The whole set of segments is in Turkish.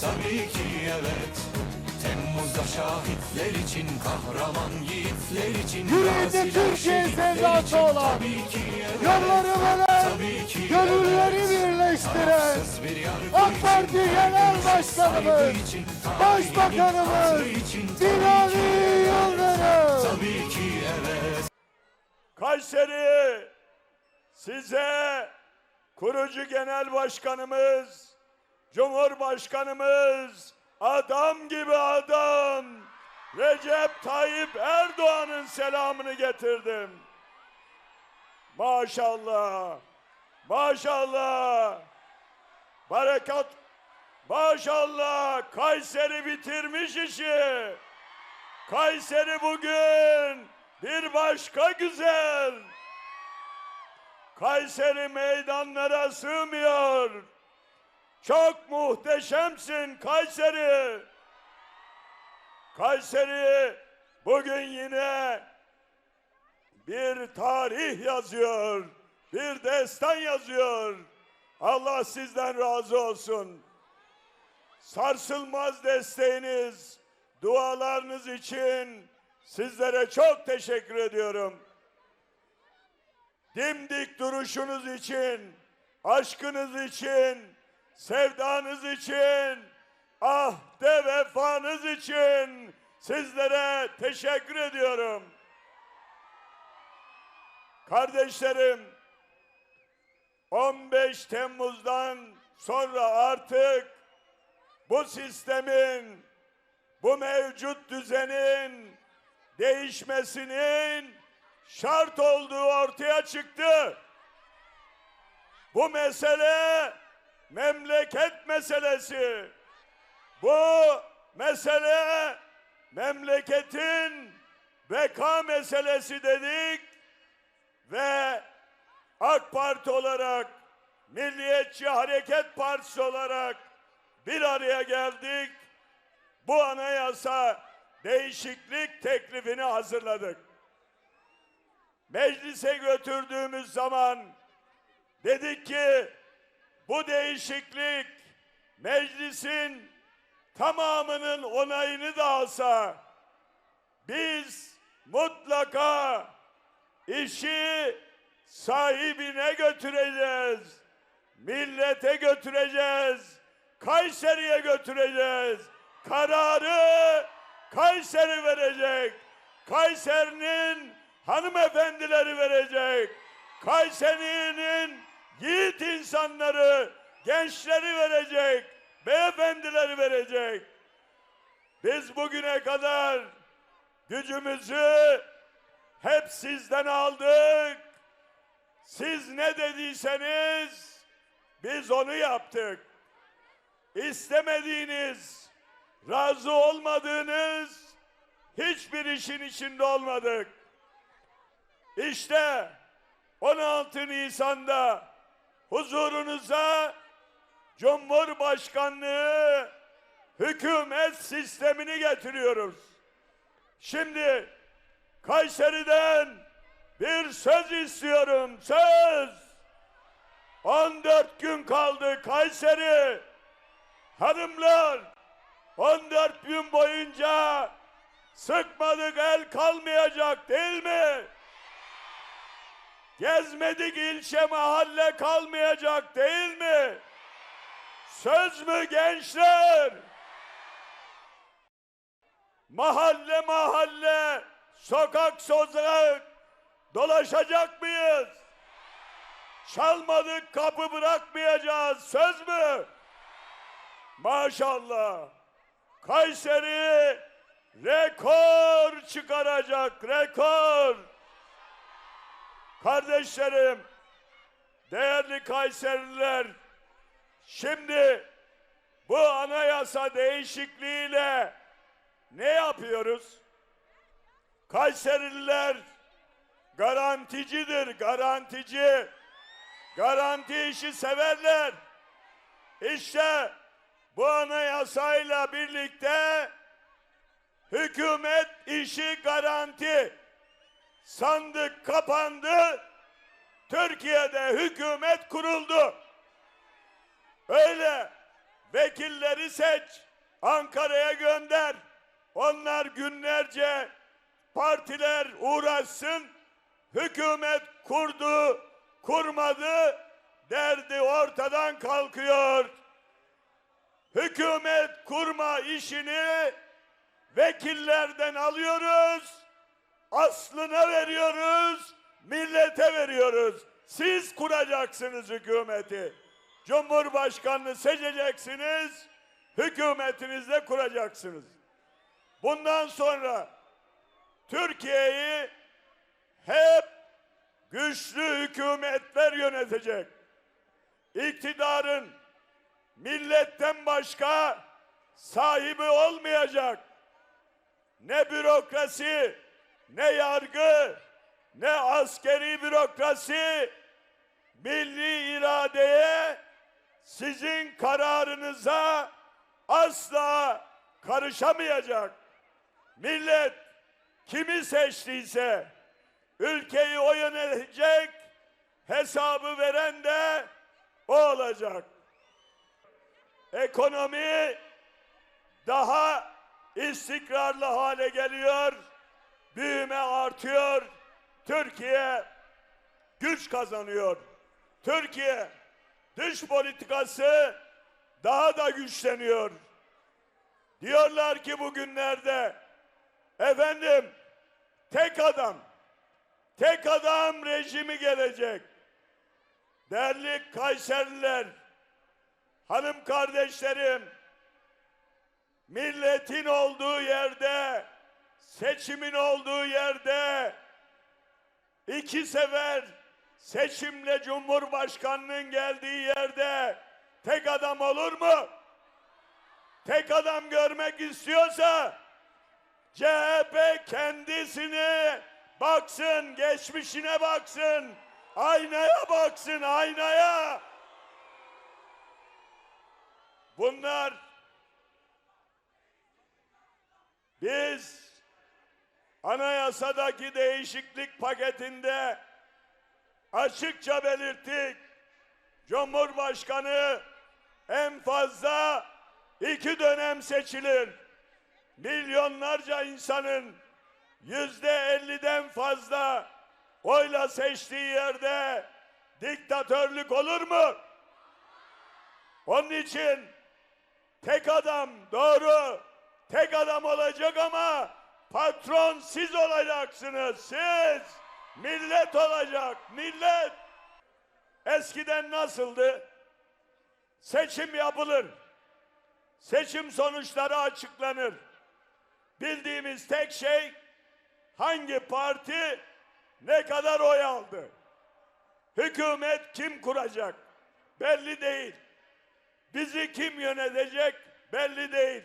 tabii ki evet. Temmuz'da şahitler için kahraman yiğitler için Yüreğinde Türkiye sevdası olan, tabii ki evet. Yolları veren, gönülleri birleştiren, bir AK Parti Genel Başkanımız, Başbakanımız, Binali ki Yıldırım. Tabii ki evet. Kayseri size kurucu genel başkanımız, Cumhurbaşkanımız, adam gibi adam Recep Tayyip Erdoğan'ın selamını getirdim. Maşallah, maşallah, berekat, maşallah Kayseri bitirmiş işi. Kayseri bugün bir başka güzel. Kayseri meydanlara sığmıyor. Çok muhteşemsin Kayseri. Kayseri bugün yine bir tarih yazıyor. Bir destan yazıyor. Allah sizden razı olsun. Sarsılmaz desteğiniz, dualarınız için sizlere çok teşekkür ediyorum. Dimdik duruşunuz için, aşkınız için, sevdanız için, ahde vefanız için sizlere teşekkür ediyorum. Kardeşlerim, 15 Temmuz'dan sonra artık bu sistemin, bu mevcut düzenin değişmesinin şart olduğu ortaya çıktı. Bu mesele memleket meselesi. Bu mesele memleketin beka meselesi dedik ve AK Parti olarak Milliyetçi Hareket Partisi olarak bir araya geldik. Bu anayasa değişiklik teklifini hazırladık. Meclise götürdüğümüz zaman dedik ki bu değişiklik meclisin tamamının onayını da alsa biz mutlaka işi sahibine götüreceğiz. Millete götüreceğiz. Kayseri'ye götüreceğiz. Kararı Kayseri verecek. Kayseri'nin hanımefendileri verecek. Kayseri'nin yiğit insanları, gençleri verecek. Beyefendileri verecek. Biz bugüne kadar gücümüzü hep sizden aldık. Siz ne dediyseniz biz onu yaptık. İstemediğiniz, razı olmadığınız hiçbir işin içinde olmadık. İşte 16 Nisan'da huzurunuza Cumhurbaşkanlığı hükümet sistemini getiriyoruz. Şimdi Kayseri'den bir söz istiyorum. Söz. 14 gün kaldı Kayseri. Hanımlar 14 gün boyunca sıkmadık el kalmayacak değil mi? Gezmedik ilçe mahalle kalmayacak değil mi? Söz mü gençler? Mahalle mahalle, sokak sokak dolaşacak mıyız? Çalmadık kapı bırakmayacağız. Söz mü? Maşallah. Kayseri rekor çıkaracak. Rekor. Kardeşlerim, değerli Kayserililer, şimdi bu anayasa değişikliğiyle ne yapıyoruz? Kayserililer garanticidir, garantici. Garanti işi severler. İşte bu anayasayla birlikte hükümet işi garanti. Sandık kapandı. Türkiye'de hükümet kuruldu. Öyle vekilleri seç. Ankara'ya gönder. Onlar günlerce partiler uğraşsın. Hükümet kurdu, kurmadı. Derdi ortadan kalkıyor. Hükümet kurma işini vekillerden alıyoruz. Aslına veriyoruz, millete veriyoruz. Siz kuracaksınız hükümeti. Cumhurbaşkanını seçeceksiniz, hükümetinizle kuracaksınız. Bundan sonra Türkiye'yi hep güçlü hükümetler yönetecek. İktidarın milletten başka sahibi olmayacak. Ne bürokrasi, ne yargı, ne askeri bürokrasi milli iradeye sizin kararınıza asla karışamayacak. Millet kimi seçtiyse ülkeyi o yönetecek, hesabı veren de o olacak. Ekonomi daha istikrarlı hale geliyor. Büyüme artıyor. Türkiye güç kazanıyor. Türkiye dış politikası daha da güçleniyor. Diyorlar ki bugünlerde efendim tek adam tek adam rejimi gelecek. Değerli Kayserliler, hanım kardeşlerim, milletin olduğu yerde, seçimin olduğu yerde iki sefer seçimle Cumhurbaşkanının geldiği yerde tek adam olur mu? Tek adam görmek istiyorsa CHP kendisini baksın, geçmişine baksın, aynaya baksın, aynaya. Bunlar biz anayasadaki değişiklik paketinde açıkça belirttik. Cumhurbaşkanı en fazla iki dönem seçilir. Milyonlarca insanın yüzde elliden fazla oyla seçtiği yerde diktatörlük olur mu? Onun için tek adam doğru tek adam olacak ama patron siz olacaksınız siz! Millet olacak millet! Eskiden nasıldı? Seçim yapılır. Seçim sonuçları açıklanır. Bildiğimiz tek şey hangi parti ne kadar oy aldı? Hükümet kim kuracak? Belli değil. Bizi kim yönetecek? Belli değil.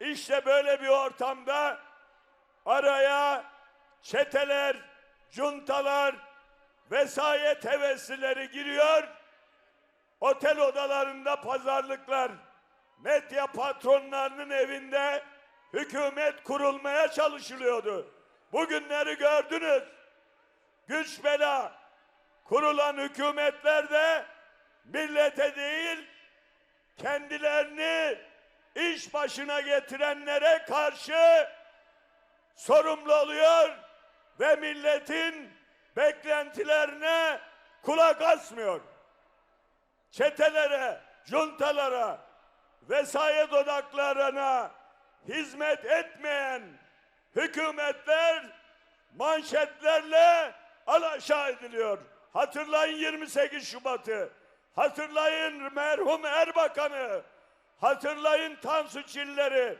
İşte böyle bir ortamda araya çeteler, cuntalar, vesayet heveslileri giriyor. Otel odalarında pazarlıklar, medya patronlarının evinde hükümet kurulmaya çalışılıyordu. Bugünleri gördünüz. Güç bela kurulan hükümetler de millete değil kendilerini iş başına getirenlere karşı sorumlu oluyor ve milletin beklentilerine kulak asmıyor. Çetelere, cuntalara, vesayet odaklarına hizmet etmeyen hükümetler manşetlerle alaşağı ediliyor. Hatırlayın 28 Şubat'ı. Hatırlayın merhum Erbakan'ı. Hatırlayın Tansu Çiller'i.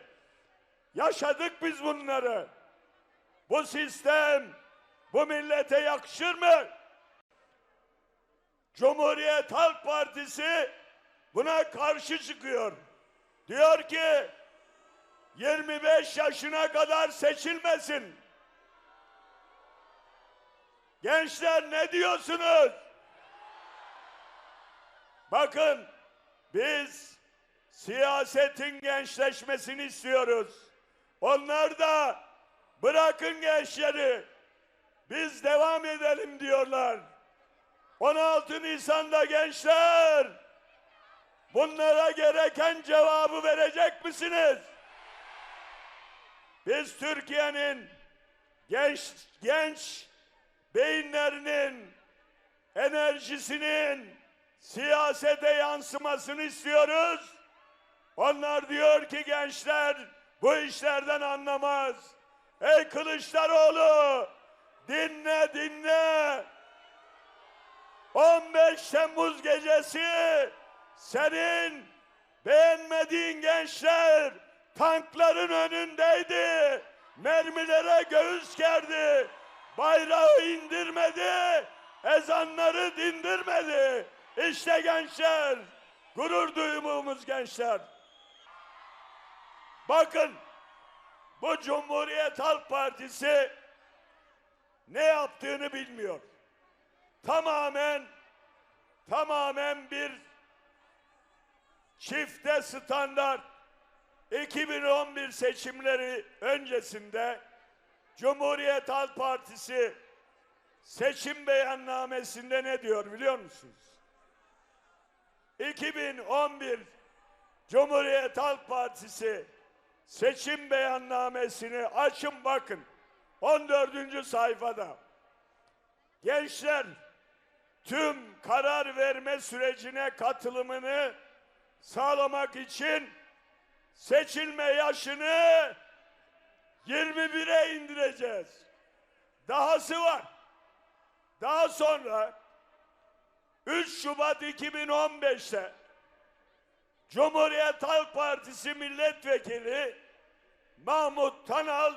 Yaşadık biz bunları. Bu sistem bu millete yakışır mı? Cumhuriyet Halk Partisi buna karşı çıkıyor. Diyor ki 25 yaşına kadar seçilmesin. Gençler ne diyorsunuz? Bakın biz siyasetin gençleşmesini istiyoruz. Onlar da bırakın gençleri biz devam edelim diyorlar. 16 Nisan'da gençler bunlara gereken cevabı verecek misiniz? Biz Türkiye'nin genç genç beyinlerinin enerjisinin siyasete yansımasını istiyoruz. Onlar diyor ki gençler bu işlerden anlamaz. Ey Kılıçdaroğlu dinle dinle. 15 Temmuz gecesi senin beğenmediğin gençler tankların önündeydi. Mermilere göğüs gerdi. Bayrağı indirmedi. Ezanları dindirmedi. İşte gençler. Gurur duyduğumuz gençler. Bakın bu Cumhuriyet Halk Partisi ne yaptığını bilmiyor. Tamamen tamamen bir çifte standart 2011 seçimleri öncesinde Cumhuriyet Halk Partisi seçim beyannamesinde ne diyor biliyor musunuz? 2011 Cumhuriyet Halk Partisi seçim beyannamesini açın bakın. 14. sayfada. Gençler tüm karar verme sürecine katılımını sağlamak için seçilme yaşını 21'e indireceğiz. Dahası var. Daha sonra 3 Şubat 2015'te Cumhuriyet Halk Partisi milletvekili Mahmut Tanal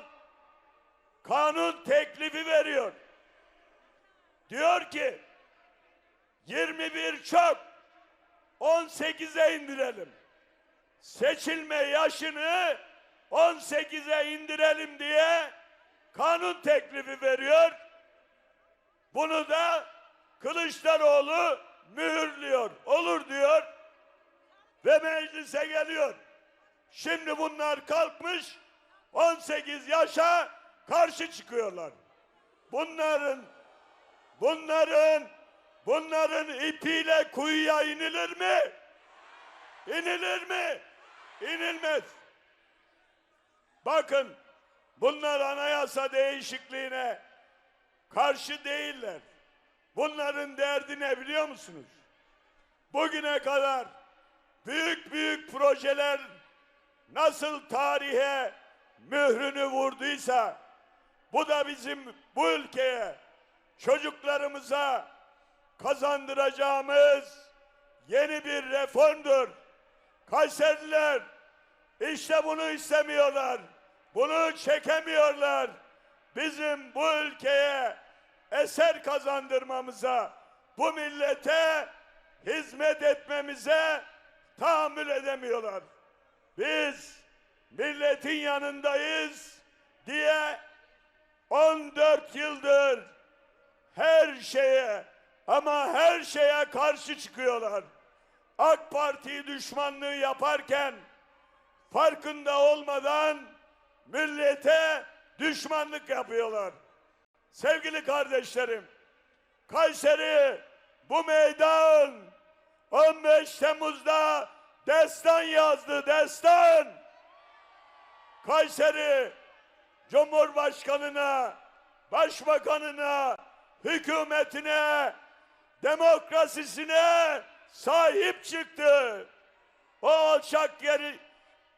kanun teklifi veriyor. Diyor ki 21 çok 18'e indirelim. Seçilme yaşını 18'e indirelim diye kanun teklifi veriyor. Bunu da Kılıçdaroğlu mühürlüyor. Olur diyor ve meclise geliyor. Şimdi bunlar kalkmış 18 yaşa karşı çıkıyorlar. Bunların bunların bunların ipiyle kuyuya inilir mi? İnilir mi? İnilmez. Bakın bunlar anayasa değişikliğine karşı değiller. Bunların derdi ne biliyor musunuz? Bugüne kadar büyük büyük projeler nasıl tarihe mührünü vurduysa bu da bizim bu ülkeye çocuklarımıza kazandıracağımız yeni bir reformdur. Kayseriler işte bunu istemiyorlar. Bunu çekemiyorlar. Bizim bu ülkeye eser kazandırmamıza, bu millete hizmet etmemize tahammül edemiyorlar. Biz milletin yanındayız diye 14 yıldır her şeye ama her şeye karşı çıkıyorlar. AK Parti düşmanlığı yaparken farkında olmadan millete düşmanlık yapıyorlar. Sevgili kardeşlerim, Kayseri bu meydan 15 Temmuz'da destan yazdı, destan. Kayseri Cumhurbaşkanına, Başbakanına, hükümetine, demokrasisine sahip çıktı. O alçak yeri,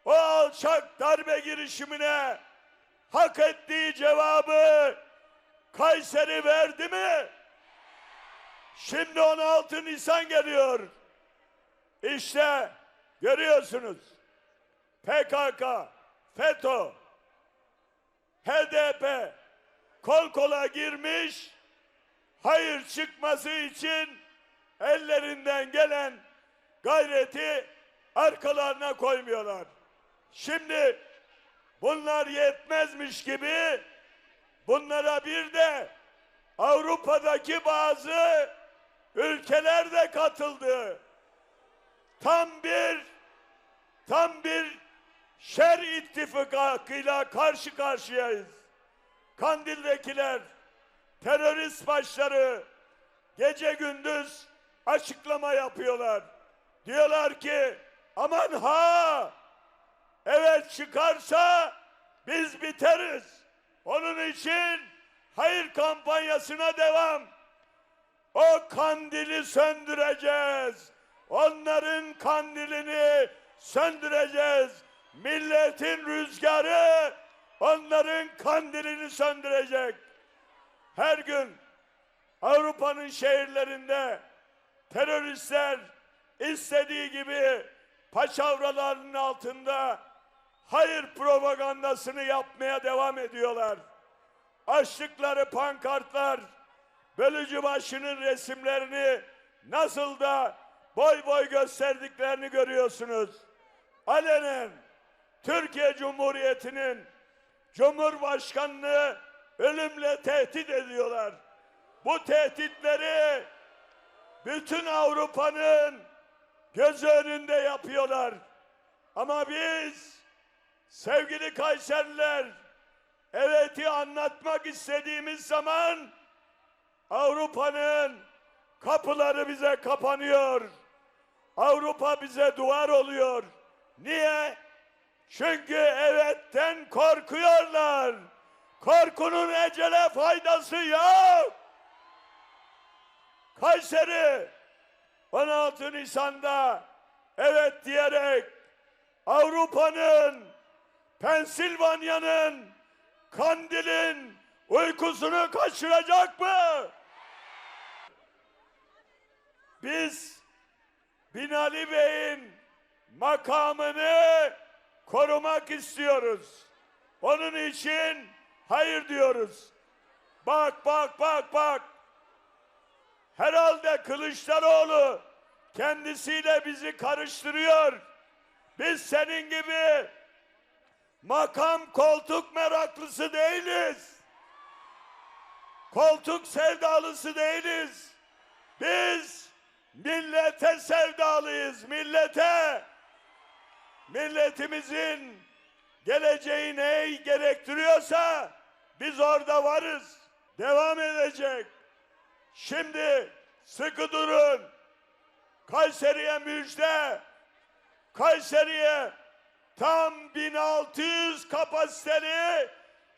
o alçak darbe girişimine hak ettiği cevabı Kayseri verdi mi? Şimdi 16 Nisan geliyor. İşte görüyorsunuz. PKK, FETÖ, HDP kol kola girmiş. Hayır çıkması için ellerinden gelen gayreti arkalarına koymuyorlar. Şimdi bunlar yetmezmiş gibi bunlara bir de Avrupa'daki bazı ülkeler de katıldı. Tam bir tam bir şer ittifakıyla karşı karşıyayız. Kandil'dekiler, terörist başları gece gündüz açıklama yapıyorlar. Diyorlar ki aman ha evet çıkarsa biz biteriz. Onun için hayır kampanyasına devam. O kandili söndüreceğiz. Onların kandilini söndüreceğiz. Milletin rüzgarı onların kandilini söndürecek. Her gün Avrupa'nın şehirlerinde teröristler istediği gibi paçavralarının altında hayır propagandasını yapmaya devam ediyorlar. Açtıkları pankartlar, bölücü başının resimlerini nasıl da boy boy gösterdiklerini görüyorsunuz. Alenen Türkiye Cumhuriyeti'nin Cumhurbaşkanlığı ölümle tehdit ediyorlar. Bu tehditleri bütün Avrupa'nın gözü önünde yapıyorlar. Ama biz sevgili Kayseriler evet'i anlatmak istediğimiz zaman Avrupa'nın kapıları bize kapanıyor. Avrupa bize duvar oluyor. Niye? Çünkü evetten korkuyorlar. Korkunun ecele faydası yok. Kayseri 16 Nisan'da evet diyerek Avrupa'nın, Pensilvanya'nın, Kandil'in uykusunu kaçıracak mı? Biz Binali Bey'in makamını korumak istiyoruz. Onun için hayır diyoruz. Bak bak bak bak. Herhalde Kılıçdaroğlu kendisiyle bizi karıştırıyor. Biz senin gibi makam koltuk meraklısı değiliz. Koltuk sevdalısı değiliz. Biz millete sevdalıyız, millete. Milletimizin geleceği neyi gerektiriyorsa biz orada varız. Devam edecek. Şimdi sıkı durun. Kayseri'ye müjde. Kayseri'ye tam 1600 kapasiteli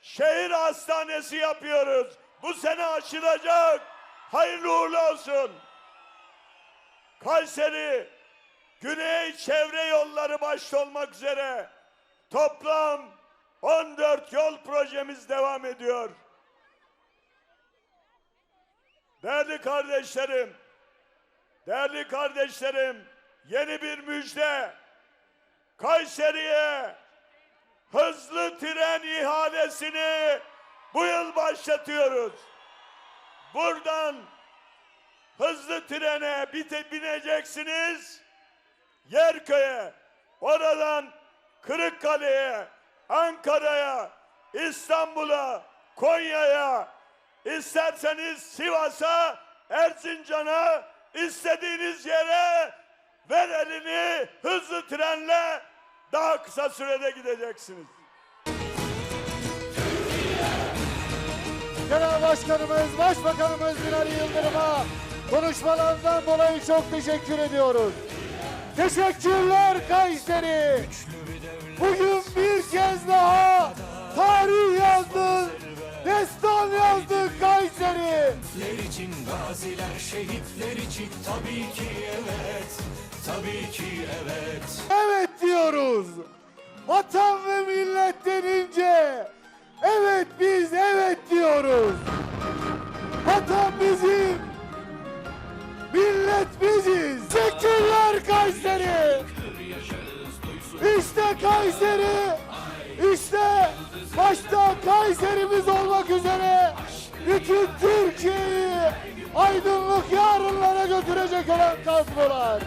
şehir hastanesi yapıyoruz. Bu sene açılacak. Hayırlı uğurlu olsun. Kayseri Güney çevre yolları başta olmak üzere toplam 14 yol projemiz devam ediyor. Değerli kardeşlerim, değerli kardeşlerim, yeni bir müjde. Kayseri'ye hızlı tren ihalesini bu yıl başlatıyoruz. Buradan hızlı trene bite bineceksiniz. Yerköy'e, oradan Kırıkkale'ye, Ankara'ya, İstanbul'a, Konya'ya, isterseniz Sivas'a, Erzincan'a, istediğiniz yere ver elini hızlı trenle daha kısa sürede gideceksiniz. Genel Başkanımız, Başbakanımız Binali Yıldırım'a konuşmalarından dolayı çok teşekkür ediyoruz. Teşekkürler Kayseri. Bugün bir kez daha tarih yazdın, destan yazdın Kayseri. İçin gaziler şehitler için tabii ki evet Tabii ki evet Evet diyoruz. Vatan ve millet denince evet biz evet diyoruz. İşte Kayseri, işte başta Kayserimiz olmak üzere bütün Türkiye'yi aydınlık yarınlara götürecek olan kadrolar.